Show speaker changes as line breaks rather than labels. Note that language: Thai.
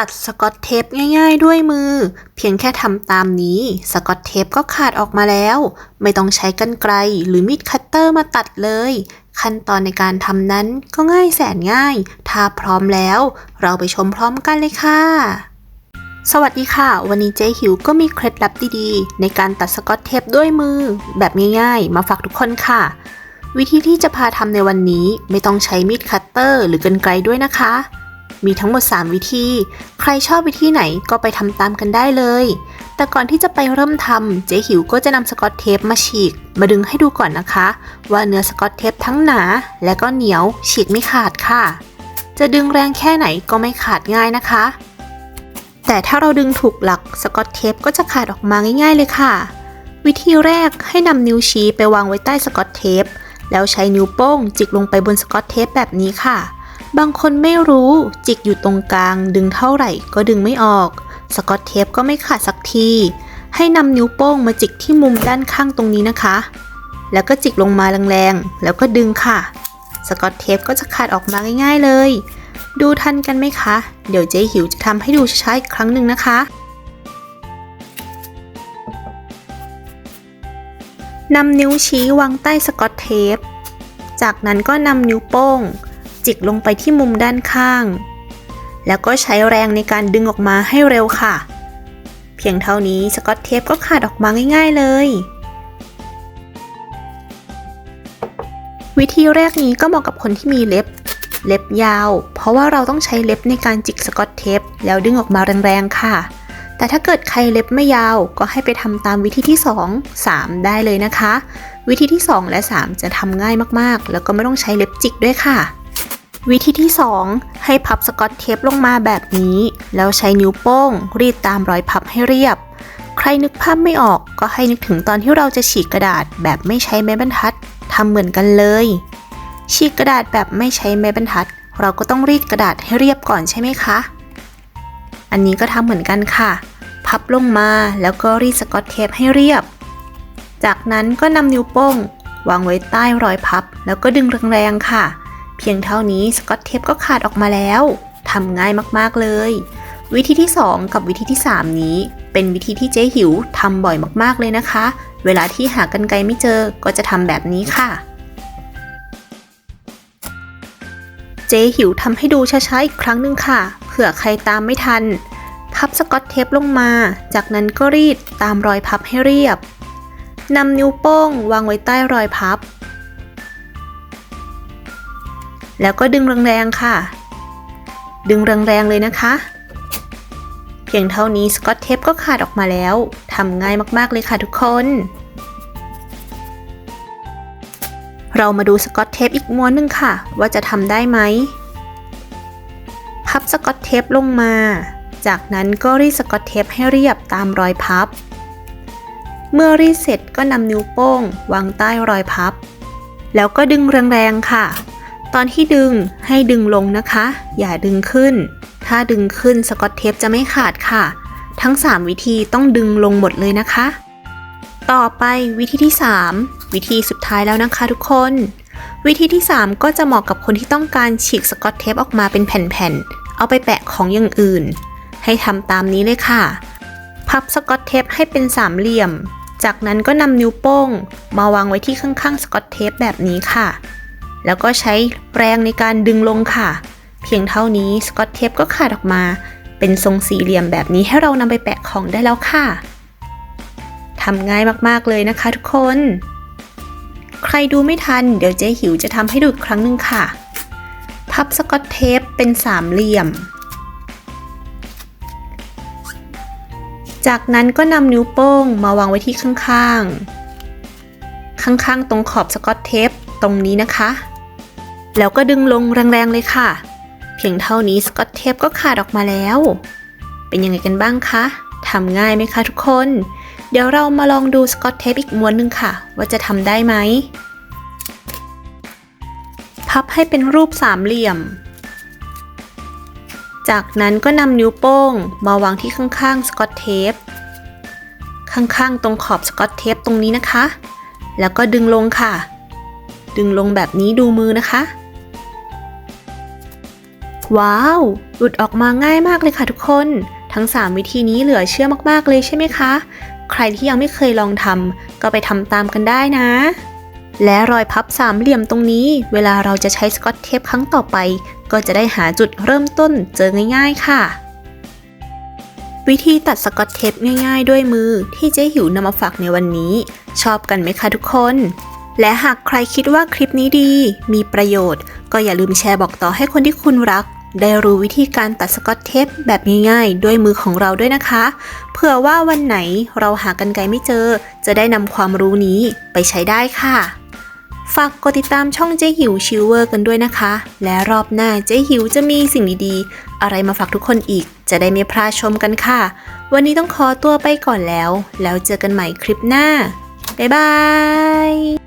ตัดสกอตเทปง่ายๆด้วยมือ เพียงแค่ทำตามนี้ สกอตเทปก็ขาดออกมาแล้ว ไม่ต้องใช้กรรไกรหรือมีดคัตเตอร์มาตัดเลย ขั้นตอนในการทำนั้นก็ง่ายแสนง่าย ถ้าพร้อมแล้ว เราไปชมพร้อมกันเลยค่ะสวัสดีค่ะ วันนี้เจ๊หิวก็มีเคล็ดลับดีๆ ในการตัดสกอตเทปด้วยมือ แบบง่ายๆ มาฝากทุกคนค่ะ วิธีที่จะพาทำในวันนี้ไม่ต้องใช้มีดคัตเตอร์หรือกรรไกรด้วยนะคะ มีทั้งหมด 3 วิธี ใครชอบวิธีไหนก็ไปทำตามกันได้เลย แต่ก่อนที่จะไปเริ่มทำเจ๊หิวก็จะนำสกอตเทปมาฉีก มาดึงให้ดูก่อนนะคะ ว่าเนื้อสกอตเทปทั้งหนา และก็เหนียวฉีกไม่ขาดค่ะ จะดึงแรงแค่ไหนก็ไม่ขาดง่ายนะคะ แต่ถ้าเราดึงถูกหลักสกอตเทปก็จะขาดออกมาง่าย ๆ เลยค่ะ วิธีแรกให้นำนิ้วชี้ไปวางไว้ใต้สกอตเทปแล้วใช้นิ้วโป้งจิกลงไปบนสกอตเทปแบบนี้ค่ะ บางคนไม่รู้จิกอยู่ตรงกลาง ดึงเท่าไหร่ก็ดึงไม่ออก สกอตเทปก็ไม่ขาดสักที ให้นำนิ้วโป้งมาจิกที่มุมด้านข้างตรงนี้นะคะ แล้วก็จิกลงมาแรงๆ แล้วก็ดึงค่ะ สกอตเทปก็จะขาดออกมาง่าย ๆเลย ดูทันกันไหมคะ เดี๋ยวเจ๊หิวจะทำให้ดูช้าๆอีกครั้งหนึ่งนะคะนำนิ้วชี้วางใต้สกอตเทป จากนั้นก็นำนิ้วโป้ง จิกลงไปที่มุมด้านข้าง แล้วก็ใช้แรงในการดึงออกมาให้เร็วค่ะ เพียงเท่านี้สกอตเทปก็ขาดออกมาง่าย ๆเลย วิธีแรกนี้ก็เหมาะกับคนที่มีเล็บ เล็บยาว เพราะว่าเราต้องใช้เล็บในการจิกสกอตเทปแล้วดึงออกมาแรงๆค่ะ แต่ถ้าเกิดใครเล็บไม่ยาวก็ให้ไปทำตามวิธีที่ 2 3 ได้เลยนะคะวิธีที่ 2 และ 3 จะทำง่ายมาก ๆ แล้วก็ไม่ต้องใช้เล็บจิกด้วยค่ะ วิธีที่ 2 ให้พับสกอตเทปลงมาแบบนี้ แล้วใช้นิ้วโป้ง รีดตามรอยพับให้เรียบ ใครนึกภาพไม่ออกก็ให้นึกถึงตอนที่เราจะฉีกกระดาษแบบไม่ใช้ไม้บรรทัดทำเหมือนกันเลย ฉีกกระดาษแบบไม่ใช้ไม้บรรทัด เราก็ต้องรีดกระดาษให้เรียบก่อนใช่ไหมคะ อันนี้ก็ทำเหมือนกันค่ะ พับลงมาแล้วก็รีดสกอตเทปให้เรียบ จากนั้นก็นำนิ้วโป้ง วางไว้ใต้รอยพับ แล้วก็ดึงแรงๆค่ะ เพียงเท่านี้สกอตเทปก็ขาดออกมาแล้วทำง่ายมากๆเลย วิธีที่ 2 กับวิธีที่ 3 นี้ เป็นวิธีที่เจ๊หิวทำบ่อยมากๆเลยนะคะ เวลาที่หากันไกลไม่เจอก็จะทำแบบนี้ค่ะ เจ๊หิวทำให้ดูช้าๆอีกครั้งหนึ่งค่ะ เผื่อใครตามไม่ทัน พับสกอตเทปลงมา จากนั้นก็รีดตามรอยพับให้เรียบนำนิ้วโป้งวางไว้ใต้รอยพับ แล้วก็ดึงแรงๆค่ะ ดึงแรงๆเลยนะคะ เพียงเท่านี้สกอตเทปก็ขาดออกมาแล้วทำง่ายมากๆเลยค่ะทุกคน เรามาดูสกอตเทปอีกม้วนหนึ่งค่ะ ว่าจะทำได้ไหม พับสกอตเทปลงมา จากนั้นก็รีดสกอตเทปให้เรียบตามรอยพับ เมื่อรีดเสร็จก็นำนิ้วโป้ง วางใต้รอยพับ แล้วก็ดึงแรงๆค่ะ ตอนที่ดึงให้ดึงลงนะคะ อย่าดึงขึ้น ถ้าดึงขึ้นสกอตเทปจะไม่ขาดค่ะ ทั้ง 3 วิธีต้องดึงลงหมดเลยนะคะ ต่อไปวิธีที่ 3 วิธีสุดท้ายแล้วนะคะทุกคน วิธีที่ 3 ก็จะเหมาะกับคนที่ต้องการฉีกสกอตเทปออกมาเป็นแผ่นๆ เอาไปแปะของอย่างอื่น ให้ทำตามนี้เลยค่ะ พับสกอตเทปให้เป็นสามเหลี่ยม จากนั้นก็นำนิ้วโป้ง มาวางไว้ที่ข้างๆสกอตเทปแบบนี้ค่ะ แล้วก็ใช้แรงในการดึงลงค่ะ เพียงเท่านี้สกอตเทปก็ขาดออกมา เป็นทรงสี่เหลี่ยมแบบนี้ให้เรานำไปแปะของได้แล้วค่ะทำง่ายมากๆเลยนะคะทุกคน ใครดูไม่ทัน เดี๋ยวเจ๊หิวจะทำให้ดูอีกครั้งหนึ่งค่ะ พับสกอตเทปเป็นสามเหลี่ยม จากนั้นก็นำนิ้วโป้งมาวางไว้ที่ข้างๆ ข้างๆ ตรงขอบสกอตเทปตรงนี้นะคะ แล้วก็ดึงลงแรงๆเลยค่ะ เพียงเท่านี้สกอตเทปก็ขาดออกมาแล้ว เป็นยังไงกันบ้างคะทำง่ายไหมคะทุกคน เดี๋ยวเรามาลองดูสกอตเทปอีกม้วนหนึ่งค่ะ ว่าจะทำได้ไหม พับให้เป็นรูปสามเหลี่ยม จากนั้นก็นำนิ้วโป้งมาวางที่ข้างๆสกอตเทป ข้างๆ ตรงขอบสกอตเทปตรงนี้นะคะ แล้วก็ดึงลงค่ะ ดึงลงแบบนี้ดูมือนะคะ ว้าว หลุดออกมาง่ายมากเลยค่ะทุกคน ทั้ง 3 วิธีนี้เหลือเชื่อมากๆเลยใช่ไหมคะ ใครที่ยังไม่เคยลองทำก็ไปทำตามกันได้นะ และรอยพับสามเหลี่ยมตรงนี้ เวลาเราจะใช้สกอตเทปครั้งต่อไป ก็จะได้หาจุดเริ่มต้นเจอง่าย ๆ ค่ะ วิธีตัดสกอตเทปง่าย ๆ ด้วยมือที่เจ๊หิวนำมาฝากในวันนี้ ชอบกันไหมคะทุกคนและหากใครคิดว่าคลิปนี้ดี มีประโยชน์ ก็อย่าลืมแชร์บอกต่อให้คนที่คุณรัก ได้รู้วิธีการตัดสกอตเทปแบบง่ายๆ ด้วยมือของเราด้วยนะคะ เผื่อว่าวันไหนเราหากันไกลไม่เจอ จะได้นำความรู้นี้ไปใช้ได้ค่ะ ฝากกดติดตามช่องเจ๊หิวชิวเวอร์กันด้วยนะคะ และรอบหน้าเจ๊หิวจะมีสิ่งดีๆ อะไรมาฝากทุกคนอีก จะได้ไม่พลาดชมกันค่ะ วันนี้ต้องขอตัวไปก่อนแล้ว แล้วเจอกันใหม่คลิปหน้า บ๊ายบาย